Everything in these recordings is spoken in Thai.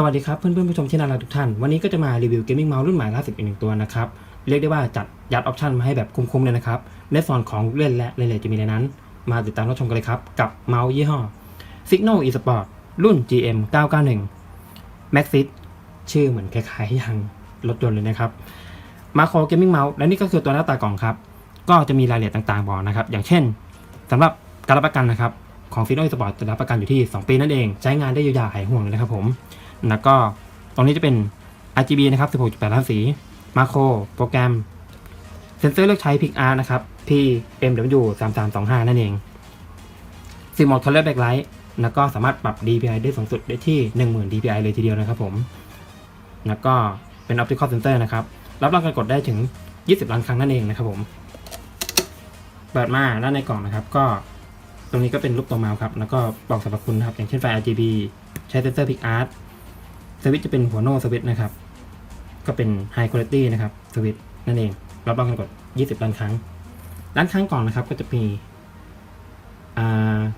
สวัสดีครับเพื่อนๆผู้ชมที่น่ารักทุกท่าน วันนี้ก็จะมารีวิวเกมมิ่งเมาส์รุ่นใหม่ล่าสุดอีกหนึ่งตัวนะครับ เรียกได้ว่าจัดยัดออปชันมาให้แบบคุ้มๆเลยนะครับในส่วนของเล่นและเล่นเลยจะมีในนั้น มาติดตามรับชมกันเลยครับ กับเมาส์ยี่ห้อ Signal eSport รุ่น GM 991 Maxis ชื่อเหมือนคล้ายๆอย่างรถยนต์เลยนะครับ มาโครเกมมิ่งเมาส์และนี่ก็คือตัวหน้าตากล่องครับ ก็จะมีรายละเอียดต่างๆบอกนะครับ อย่างเช่นสำหรับการรับประกันนะครับของ Signal eSport จะรับประกันอยู่ที่ 2 ปีนั่นเอง ใช้งานได้ยาวๆหายห่วงเลยนะครับผม แล้วก็ตรงนี้จะเป็น RGB นะครับ16.8ล้านสีมาโครโปรแกรม เซนเซอร์เลือกใช้ PixArt นะครับ PMW 3325 นั่นเองสีโหมด Color Backlight แล้วก็สามารถปรับ DPI ได้สูงสุดได้ที่ 10,000 DPI เลยทีเดียวนะครับผม แล้วก็เป็น Optical Sensor นะครับ รับรองการกดได้ถึง 20 ล้านครั้งนั่นเองนะครับผม เปิดมาด้านในกล่องนะครับ ก็ตรงนี้ก็เป็นรูปตัวเมาส์ครับ แล้วก็บอกสรรพคุณนะครับ อย่างเช่นไฟ RGB ใช้เซนเซอร์ PixArt สวิตจะเป็นหัวโน้สวิตนะครับ ก็เป็น High Quality นะครับสวิตนั่นเอง รับรองการกด 20 ล้านครั้งด้านข้งกล่องนะครับ ก็จะมี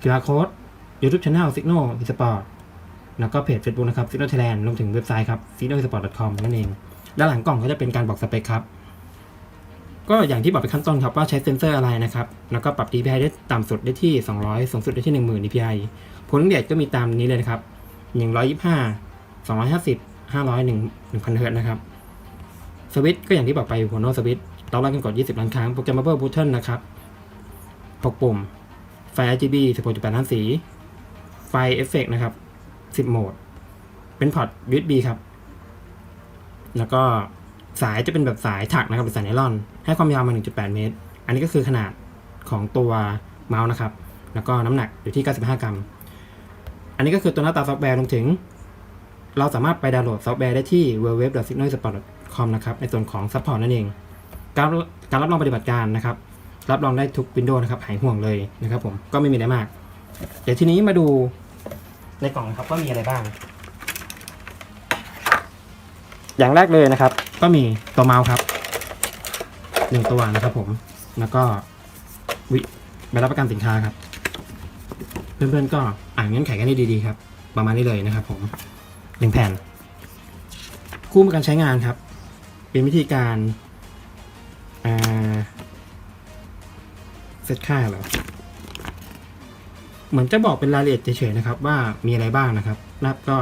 QR Code YouTube Channel Signal eSport แล้วก็เพจ Facebook นะครับ Signal Thailand รวมถึงเว็บไซต์ครับ signalesport.com นั่นเอง ด้านหลังกล่องก็จะเป็นการบอกสเปคครับ ก็อย่างที่บอกไปขั้นต้นครับว่าใช้เซนเซอร์อะไรนะครับ แล้วก็ปรับ DPI ได้ต่ำสุดได้ที่ 200 สูงสุดได้ที่ 10,000 DPI ผลเดชก็มีตามนี้เลยนะครับ 125 250 500 1,000เฮิร์ตนะครับสวิตก็อย่างที่บอกไปหัวโน้ตสวิตช์เราไล่กันกด 20 ล้านครั้งโปรแกรม Bubble Button นะครับ 6 ปุ่ม ไฟ RGB 16.8 ล้านสี ไฟเอฟเฟกนะครับ 10 โหมด เป็นพอร์ต USB ครับ แล้วก็สายจะเป็นแบบสายถักนะครับเป็นสายไนลอน ให้ความยาวมา 1.8 เมตร อันนี้ก็คือขนาดของตัวเมาส์นะครับ แล้วก็น้ำหนักอยู่ที่ 95 กรัม อันนี้ก็คือตัวหน้าตาซอฟต์แวร์รวมถึง เราสามารถไปดาวน์โหลดซอฟต์แวร์ได้ที่ www.signalsport.com นะครับ ในส่วนของ Support นั่นเอง การการรับรองปฏิบัติการนะครับ รับรองได้ทุก Windows นะครับ หายห่วงเลยนะครับผม ก็ไม่มีอะไรมาก เดี๋ยวทีนี้มาดูในกล่องนะครับว่ามีอะไรบ้าง อย่างแรกเลยนะครับ ก็มีตัวเมาส์ครับหนึ่งตัวนะครับผม แล้วก็วิใบรับประกันสินค้าครับ เพื่อนๆก็อ่านเงื่อนไขกันให้ดีๆครับ ประมาณนี้เลยนะครับผม หนึ่งแผ่น คู่มือการใช้งานครับ เป็นวิธีการเซตค่าเหรอเหมือนจะบอกเป็นรายละเอียดเฉยๆนะครับ ว่ามีอะไรบ้างนะครับ นับก็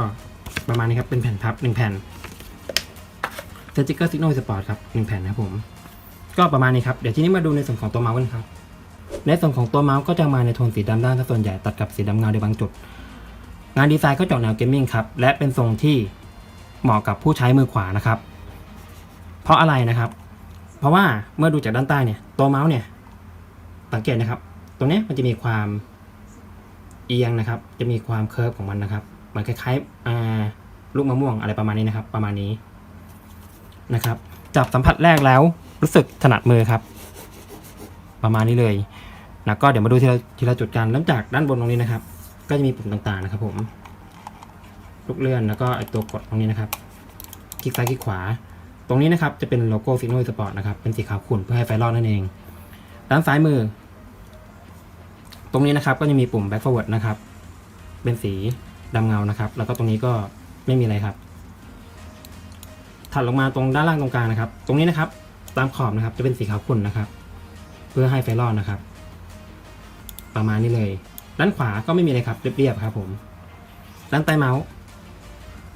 ประมาณนี้ครับ เป็นแผ่นพับหนึ่งแผ่นสติกเกอร์ซิกโนสปอร์ตครับหนึ่งแผ่นนะผม ก็ประมาณนี้ครับ เดี๋ยวทีนี้มาดูในส่วนของตัวเมาส์กันครับ ในส่วนของตัวเมาส์ก็จะมาในโทนสีดำด้านส่วนใหญ่ตัดกับสีดำเงาในบางจุด งานดีไซน์ก็เจาะแนวเกมมิ่งครับ และเป็นทรงที่เหมาะกับผู้ใช้มือขวานะครับ เพราะอะไรนะครับ เพราะว่าเมื่อดูจากด้านใต้เนี่ย ตัวเมาส์เนี่ย สังเกตนะครับ ตรงนี้มันจะมีความเอียงนะครับ จะมีความเคิร์ฟของมันนะครับ มันคล้ายๆลูกมะม่วงอะไรประมาณนี้นะครับ ประมาณนี้นะครับ จับสัมผัสแรกแล้วรู้สึกถนัดมือครับ ประมาณนี้เลย แล้วก็เดี๋ยวมาดูทีละทีละจุดกันเริ่มจากด้านบนตรงนี้นะครับ ก็จะมีปุ่มต่างๆนะครับผมลูกเลื่อนแล้วก็ไอตัวกดตรงนี้นะครับ คลิกซ้ายคลิกขวา ตรงนี้นะครับจะเป็นโลโก้ Signal Sport นะครับเป็นสีขาวขุ่นเพื่อให้ไฟรอดนั่นเอง ด้านซ้ายมือ ตรงนี้นะครับก็จะมีปุ่ม back forward นะครับ เป็นสีดำเงานะครับ แล้วก็ตรงนี้ก็ไม่มีอะไรครับ ถัดลงมาตรงด้านล่างตรงกลางนะครับ ตรงนี้นะครับตามขอบนะครับจะเป็นสีขาวขุ่นนะครับ เพื่อให้ไฟรอดนะครับ ประมาณนี้เลย ด้านขวาก็ไม่มีอะไรครับเรียบๆครับผมด้านใต้เมาส์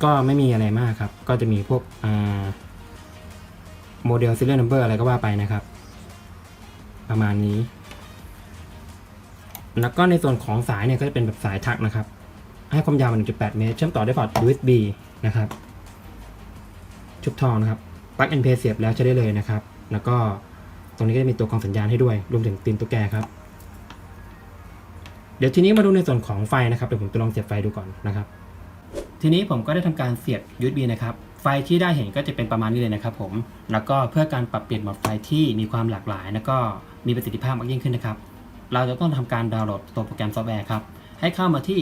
ก็ไม่มีอะไรมากครับ ก็จะมีพวกอ่าโมเดล serial number อะไรก็ว่าไปนะครับ ประมาณนี้ แล้วก็ในส่วนของสายเนี่ยก็จะเป็นแบบสายถักนะครับ ให้ความยาวมัน1.8 เมตร เชื่อมต่อด้วยพอร์ต USB นะครับ ชุบทองนะครับปลั๊ก NP เสียบแล้วใช้ได้เลยนะครับ แล้วก็ตรงนี้ก็จะมีตัวกรองสัญญาณให้ด้วย รวมถึงตีนตุ๊กแกครับ ดี๋ยวทีนี้มาดูในส่วนของไฟนะครับเดี๋ยวผมจะลองเสียบไฟดูก่อนนะครับ ทีนี้ผมก็ได้ทำการเสียบ USB นะครับไฟที่ได้เห็นก็จะเป็นประมาณนี้เลยนะครับ ผมแล้วก็เพื่อการปรับเปลี่ยนหมดไฟที่มีความหลากหลาย แล้วก็มีประสิทธิภาพมากยิ่งขึ้นนะครับ เราจะต้องทำการดาวน์โหลดตัวโปรแกรมซอฟต์แวร์ครับให้เข้ามาที่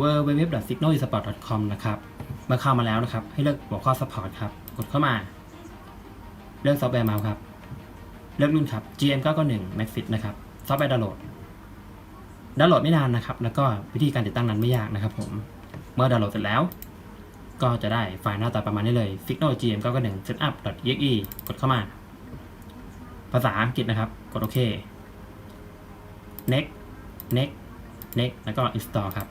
www.signalsport.com นะครับเมื่อเข้ามาแล้วนะครับ ให้เลือกหัวข้อ support ครับกดเข้ามา เลือกซอฟต์แวร์มาครับ เลือกรุ่นครับ GM 991 Maxis นะครับซอฟต์แวร์ดาวน์โหลด ดาวน์โหลดไม่นานนะครับ แล้วก็วิธีการติดตั้งนั้นไม่ยากนะครับ ผม เมื่อดาวน์โหลดเสร็จแล้ว ก็จะได้ไฟล์หน้าตาประมาณนี้เลย signal gm 9 1 setup exe กดเข้ามา ภาษาอังกฤษนะครับ กดโอเค next next next แล้วก็ install ครับ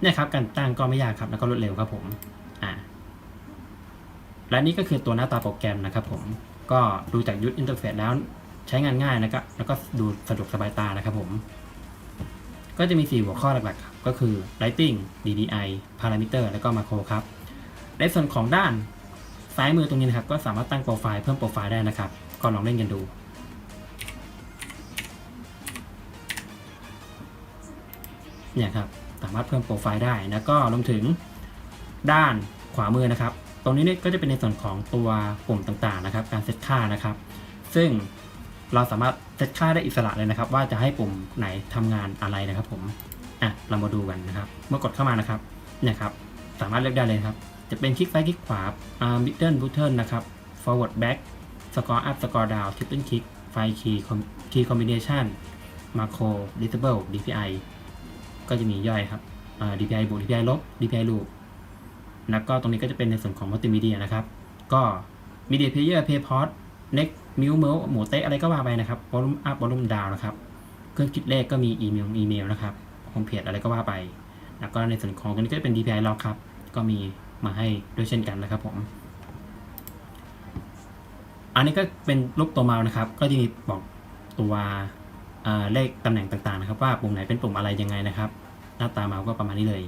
เนี่ยครับ การตั้งก็ไม่ยากครับ แล้วก็รวดเร็วครับผมอ่าและนี่ก็คือตัวหน้าตาโปรแกรมนะครับผมก็ดูจากยู i อินเทอร์เฟซแล้วใช้งานง่ายนะครับแล้วก็ดูสะดวกสบายตานะครับผม ก็จะมี 4 หัวข้อหลักๆครับก็คือ Lighting DDI Parameter แล้วก็ Macro ครับ ในส่วนของด้านซ้ายมือตรงนี้นะครับ ก็สามารถตั้งโปรไฟล์เพิ่มโปรไฟล์ได้นะครับ ก็ลองเล่นกันดู เนี่ยครับ สามารถเพิ่มโปรไฟล์ได้แล้วก็รวมถึงด้านขวามือนะครับ ตรงนี้เนี่ยก็จะเป็นในส่วนของตัวปุ่มต่างๆนะครับ การเซตค่านะครับ ซึ่ง เราสามารถเซตค่าได้อิสระเลยนะครับ ว่าจะให้ปุ่มไหนทำงานอะไรนะครับ ผมอะเรามาดูกันนะครับ เมื่อกดเข้ามานะครับเนี่ยครับสามารถเลือกได้เลยครับ จะเป็นคลิกซ้ายคลิกขวาอ่า middle button นะครับ forward back score up score down triple click file key com- key combination macro disable DPI ก็จะมีย่อยครับอ่า DPI บวก DPI ลบ DPI ลูปแล้วก็ตรงนี้ก็จะเป็นในส่วนของมัลติมีเดียนะครับ ก็ media player play port next mute mode หมูเตะอะไรก็ว่าไปนะครับ volume up volume down นะครับ เครื่องคิดเลขก็มีอีเมลอีเมลนะครับโฮมเพจอะไรก็ว่าไป แล้วก็ในส่วนของตรงนี้ก็จะเป็น DPI log ครับ ก็มีมาให้ด้วยเช่นกันนะครับผม อันนี้ก็เป็นรูปตัวเมาส์นะครับ ก็จะมีบอกตัวเลขตำแหน่งต่างๆนะครับ ว่าปุ่มไหนเป็นปุ่มอะไรยังไงนะครับ หน้าตาเมาส์ก็ประมาณนี้เลย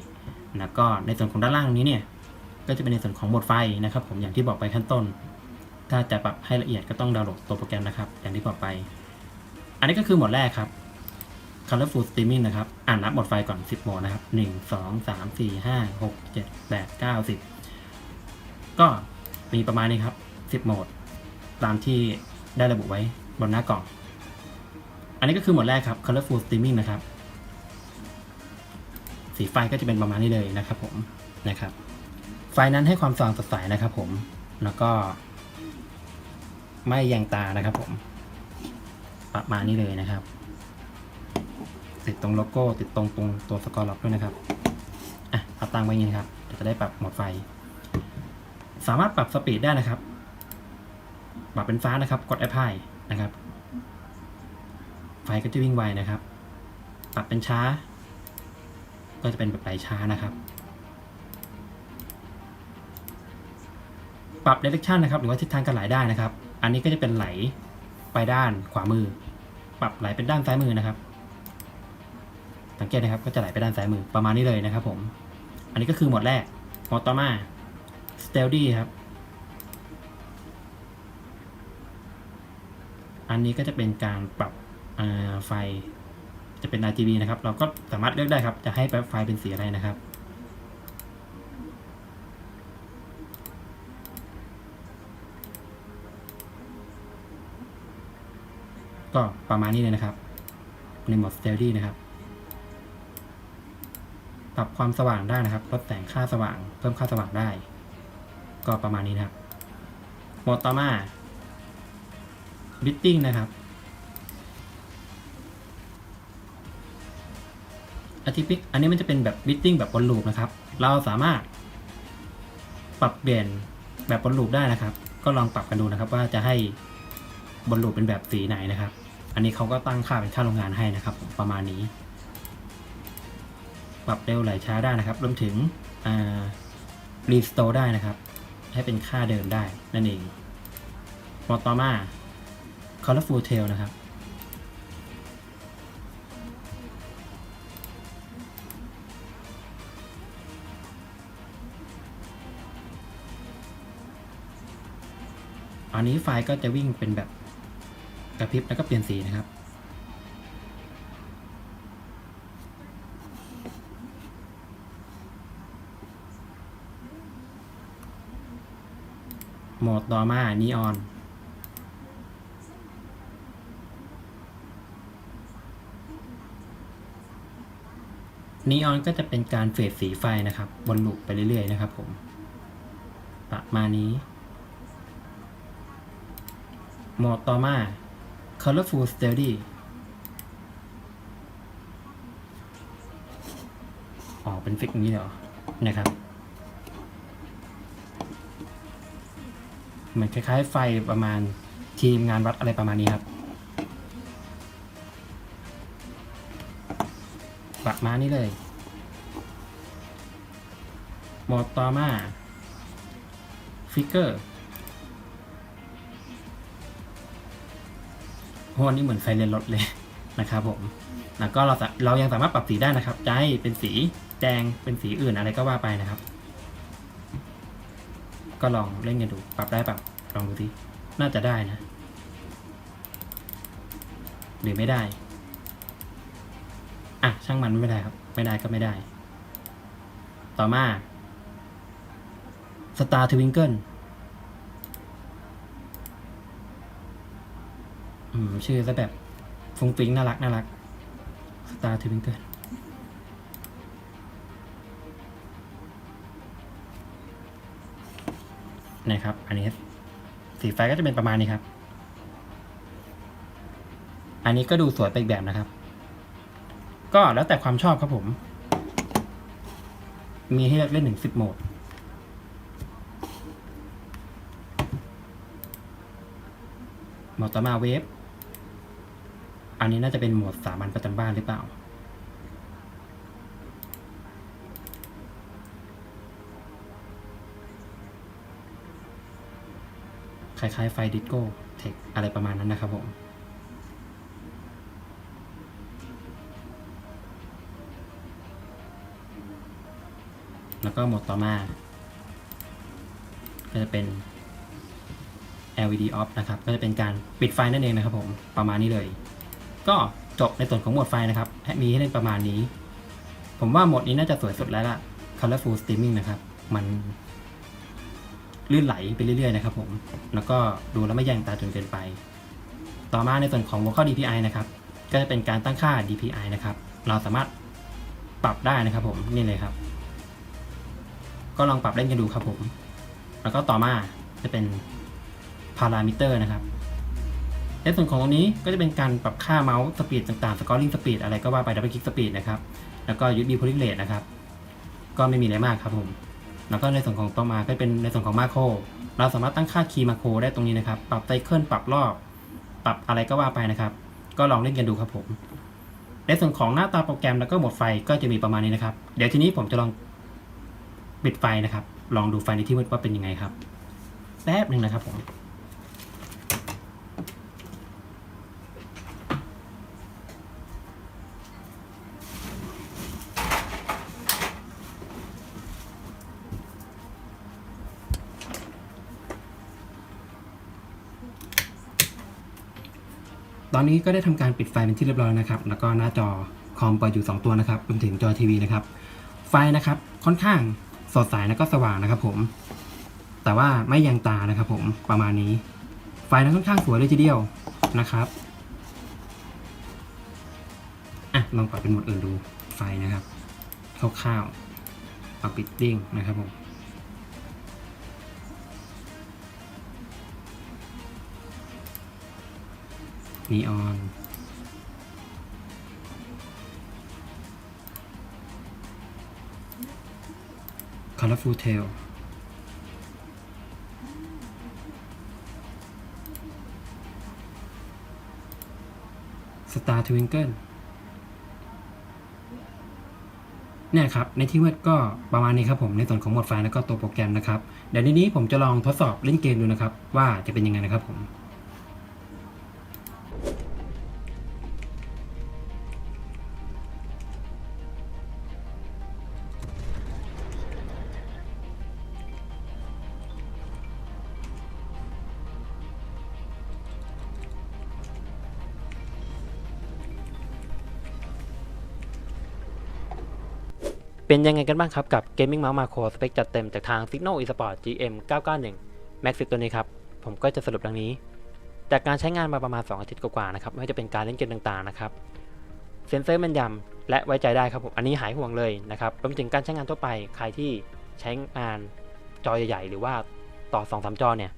แล้วก็ในส่วนของด้านล่างนี้เนี่ย ก็จะเป็นในส่วนของโหมดไฟนะครับ ผมอย่างที่บอกไปขั้นต้น ถ้าจะปรับให้ละเอียดก็ต้องดาวน์โหลดตัวโปรแกรมนะครับ อย่างที่บอกไป อันนี้ก็คือหมดแรกครับ Colorful Streaming นะครับ อ่านนับหมดไฟก่อน 10โหมดนะครับ 1 2 3 4 5 6 7 8 9 10 ก็มีประมาณนี้ครับ 10 โหมด ตามที่ได้ระบุไว้บนหน้ากล่อง อันนี้ก็คือหมดแรกครับ Colorful Streaming นะครับ สีไฟก็จะเป็นประมาณนี้เลยนะครับผม นะครับ ไฟนั้นให้ความสว่างสดใสนะครับผม แล้วก็ ไม่แยงตานะครับผม ประมาณนี้เลยนะครับ ติดตรงโลโก้ ติดตรงตรงตัวสกอร์ล็อกด้วยนะครับ อะเอาตั้งไว้อย่างนี้นครับเดี๋ยวจะได้ปรับโหมดไฟ สามารถปรับสปีดได้นะครับ ปรับเป็นฟ้านะครับ กดแอปพลายนะครับ ไฟก็จะวิ่งไวนะครับ ปรับเป็นช้า ก็จะเป็นแบบไหลช้านะครับปรับ direction นะครับหรือว่าทิศทางการไหลได้นะครับ อันนี้ก็จะเป็นไหลไปด้านขวามือ ปรับไหลเป็นด้านซ้ายมือนะครับ สังเกตนะครับก็จะไหลไปด้านซ้ายมือประมาณนี้เลยนะครับ ผม อันนี้ก็คือหมดแรกหมดต่อมา stealthy ครับ อันนี้ก็จะเป็นการปรับไฟจะเป็น RGB นะครับ เราก็สามารถเลือกได้ครับ จะให้ไฟเป็นสีอะไรนะครับ ก็ประมาณนี้เลยนะครับ ในโหมด stealthy นะครับ ปรับความสว่างได้นะครับ ลดแสงค่าสว่าง เพิ่มค่าสว่างได้ ก็ประมาณนี้นะครับ โหมดต่อมา bidding นะครับอาทิปิกอันนี้มันจะเป็นแบบ bidding แบบวนลูปนะครับ เราสามารถปรับเปลี่ยนแบบวนลูปได้นะครับ ก็ลองปรับกันดูนะครับ ว่าจะให้บนลูปเป็นแบบสีไหนนะครับ อันนี้เขาก็ตั้งค่าเป็นค่าโรงงานให้นะครับ ประมาณนี้ ปรับเร็วไหลช้าได้นะครับรวมถึงรีสโตร์ได้นะครับ ให้เป็นค่าเดิมได้นั่นเองมดต่อมา colorful tail นะครับ อันนี้ไฟล์ก็จะวิ่งเป็นแบบ กระพริบแล้วก็เปลี่ยนสีนะครับ โหมดต่อมานีออน นีออนก็จะเป็นการเฟดสีไฟนะครับบนลูปไปเรื่อยๆนะครับผม ประมาณนี้ โหมดต่อมา colorful study อ๋อ เป็นฟิกนี้เหรอ นะครับ เหมือนคล้ายๆ ไฟประมาณทีมงานวัดอะไรประมาณนี้ครับ ประมาณนี้เลยหมดตอมาฟิกเกอร์ โหอันนี้เหมือนไฟเลนรถเลยนะครับผมแล้วก็เราสาเรายังสามารถปรับสีได้นะครับจะให้เป็นสีแดงเป็นสีอื่นอะไรก็ว่าไปนะครับ ก็ลองเล่นกันดูปรับได้ปรับลองดูดิน่าจะได้นะ หรือไม่ได้ อะช่างมันไม่ได้ครับ ไม่ได้ก็ไม่ได้ ต่อมา Star Twinkle อืมชื่อซะแบบฟุ้งฟิ้งน่ารักน่ารัก Star Twinkle นะครับ อันนี้สีไฟก็จะเป็นประมาณนี้ครับ อันนี้ก็ดูสวยไปอีกแบบนะครับ ก็แล้วแต่ความชอบครับผม มีให้เลือกเล่นถึงสิบโหมด หมดต่อมาเวฟ อันนี้น่าจะเป็นโหมดสามัญประจำบ้านหรือเปล่า คล้ายๆไฟดิสโก้เทคอะไรประมาณนั้นนะครับผมแล้วก็โหมดต่อมา ก็จะเป็น LED off นะครับ ก็จะเป็นการปิดไฟนั่นเองนะครับผม ประมาณนี้เลย ก็จบในส่วนของโหมดไฟนะครับมีให้เล่นประมาณนี้ ผมว่าโหมดนี้น่าจะสวยสุดแล้วล่ะ Colorful Streaming นะครับ มันลื่นไหลไปเรื่อยๆนะครับผม แล้วก็ดูแล้วไม่แยงตาจนเกินไป ต่อมาในส่วนของหัวข้อ DPI นะครับ ก็จะเป็นการตั้งค่า DPI นะครับ เราสามารถปรับได้นะครับผม นี่เลยครับ ก็ลองปรับเล่นกันดูครับผม แล้วก็ต่อมาจะเป็นพารามิเตอร์นะครับ ในส่วนของตรงนี้ก็จะเป็นการปรับค่าเมาส์สปีดต่างๆสกอร์ลิงสปีดอะไรก็ว่าไปดับเบิลคลิกสปีดนะครับ แล้วก็ยูดีโพลิเลตนะครับ ก็ไม่มีอะไรมากครับผม แล้วก็ในส่วนของต่อมาก็เป็นในส่วนของมาโครเราสามารถตั้งค่าคีย์มาโครได้ตรงนี้นะครับ ปรับไซเคิลปรับรอบ ปรับอะไรก็ว่าไปนะครับ ก็ลองเล่นกันดูครับผม ในส่วนของหน้าตาโปรแกรมแล้วก็โหมดไฟก็จะมีประมาณนี้นะครับ เดี๋ยวทีนี้ผมจะลองปิดไฟนะครับ ลองดูไฟในที่มืดว่าเป็นยังไงครับ แป๊บหนึ่งนะครับผม นี้ก็ได้ทำการปิดไฟเป็นที่เรียบร้อยนะครับ แล้วก็หน้าจอคอมเปิดอยู่ 2 ตัวนะครับรวมถึงจอทีวีนะครับ ไฟนะครับค่อนข้างสดใสแล้วก็สว่างนะครับ ผม แต่ว่าไม่แยงตานะครับ ผมประมาณนี้ ไฟนั้นค่อนข้างสวยเลยทีเดียวนะครับอะลองปรับเป็นโหมดอื่นดูไฟนะครับคร่าวๆเอาปิดดิ้งนะครับผม นีออน colorful tail สตาร์ทวิงเกิลเนี่ยครับ ในที่มืดก็ประมาณนี้ครับผมในส่วนของหมดไฟล์แล้วก็ตัวโปรแกรมนะครับ เดี๋ยวในนี้ผมจะลองทดสอบเล่นเกมดูนะครับ ว่าจะเป็นยังไงนะครับผม เป็นยังไงกันบ้างครับกับ Gaming Mouse Macro สเปคจัดเต็มจากทาง Signal Esport GM 991 Max 10ตัวนี้ครับ ผมก็จะสรุปดังนี้ จากการใช้งานมาประมาณ 2 อาทิตย์กว่าๆนะครับ ไม่ว่าจะเป็นการเล่นเกมต่างๆนะครับ เซนเซอร์แมันยำและไว้ใจได้ครับผม อันนี้หายห่วงเลยนะครับ รวมถึงการใช้งานทั่วไป ใครที่ใช้งานจอใหญ่ๆ หรือว่าต่อ 2-3 จอเนี่ย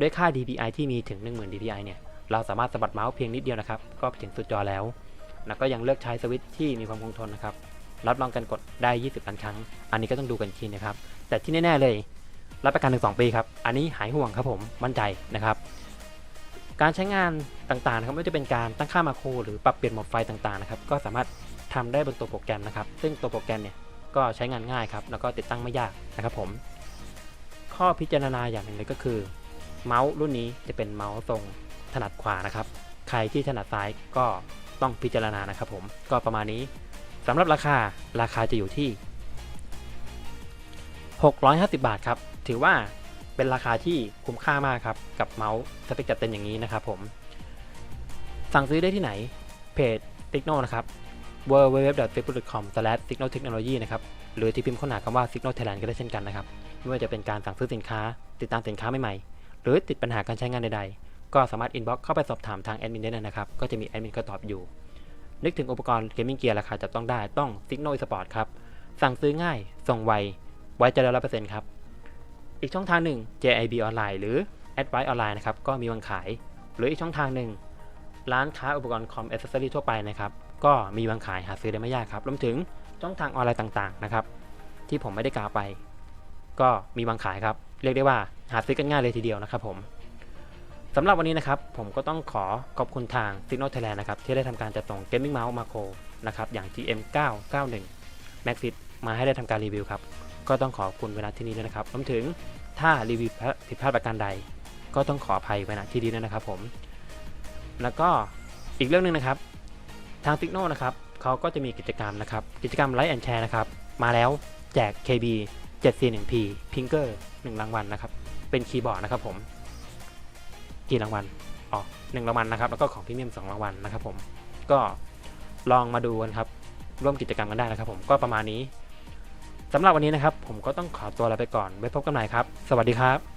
ด้วยค่า DPI ที่มีถึง 10,000 DPI เนี่ย เราสามารถสะบัดเมาส์เพียงนิดเดียวนะครับ ก็ไปถึงสุดจอแล้ว แล้วก็ยังเลือกใช้สวิตช์ที่มีความคงทนนะครับ รับรองการกดได้ 20ล้านครั้ง อันนี้ก็ต้องดูกันทีนะครับ แต่ที่แน่ๆเลย รับประกันถึง 2 ปีครับ อันนี้หายห่วงครับผมมั่นใจนะครับ การใช้งานต่างๆนะครับไม่ว่าจะเป็นการตั้งค่ามาโครหรือปรับเปลี่ยนโหมดไฟต่างๆนะครับก็สามารถทำได้บนตัวโปรแกรมนะครับ ซึ่งตัวโปรแกรมเนี่ยก็ใช้งานง่ายครับแล้วก็ติดตั้งไม่ยากนะครับผม ข้อพิจารณาอย่างหนึ่งเลยก็คือ เมาส์รุ่นนี้จะเป็นเมาส์ทรงถนัดขวานะครับ ใครที่ถนัดซ้ายก็ต้องพิจารณานะครับผมก็ประมาณนี้ำหรับราคาราคาจะอยู่ที่ 650 บาทครับ ถือว่าเป็นราคาที่คุ้มค่ามากครับ กับเมาส์สเปคจัดเต็มอย่างนี้นะครับผม สั่งซื้อได้ที่ไหน เพจ t i g n o นะครับ w w w t i g n o c o m s i g n o technology นะครับหรือที่พิมพ์ค้นหาคำว่า Signal Thailand ก็ได้เช่นกันนะครับ ไม่ว่าจะเป็นการสั่งซื้อสินค้า ติดตามสินค้าใหม่ๆ หรือติดปัญหาการใช้งานใดๆ ก็สามารถ inbox เข้าไปสอบถามทางแอดมินได้เลยนะครับ ก็จะมีแอดมินก็ตอบอยู่ นึกถึงอุปกรณ์เกมมิ่งเกียร์ราคาจับต้องได้ต้อง Signal Sport ครับ สั่งซื้อง่าย ส่งไว ไว้ใจได้ร้อยเปอร์เซ็นต์ครับ อีกช่องทางหนึ่ง JIB ออนไลน์หรือ Advice ออนไลน์นะครับ ก็มีวางขาย หรืออีกช่องทางหนึ่ง ร้านค้าอุปกรณ์คอมอ c เซสซอรี่ทั่วไปนะครับ ก็มีวางขายหาซื้อได้ไม่ยากครับ รวมถึงช่องทางออนไลน์ต่างๆนะครับ ที่ผมไม่ได้กล่าวไป ก็มีวางขายครับ เรียกได้ว่าหาซื้อกันง่ายเลยทีเดียวนะครับผม สำหรับวันนี้นะครับผมก็ต้องขอขอบคุณทาง Signal Thailand นะครับที่ได้ทำการจัดส่ง Gaming Mouse Macro นะครับอย่าง GM 991 Maxit มาให้ได้ทำการรีวิวครับก็ต้องขอบคุณเวลาที่นี้ด้วยนะครับรวมถึงถ้ารีวิวผิดพลาดประการใด ก็ต้องขออภัยไว้ณที่นี้นะครับผม แล้วก็อีกเรื่องหนึ่งนะครับ ทาง Signal นะครับเขาก็จะมีกิจกรรมนะครับ กิจกรรม Like and Share นะครับมาแล้วแจก KB 741P Pinger 1รางวัลนะครับเป็นคีย์บอร์ดนะครับผม กี่รางวัลอ๋อหนึ่งรางวัลนะครับ แล้วก็ของพรีเมียมสองรางวัลนะครับผมก็ลองมาดูกันครับ ร่วมกิจกรรมกันได้นะครับ ผมก็ประมาณนี้สำหรับวันนี้นะครับ ผมก็ต้องขอตัวลาไปก่อนไว้พบกันใหม่ครับ สวัสดีครับ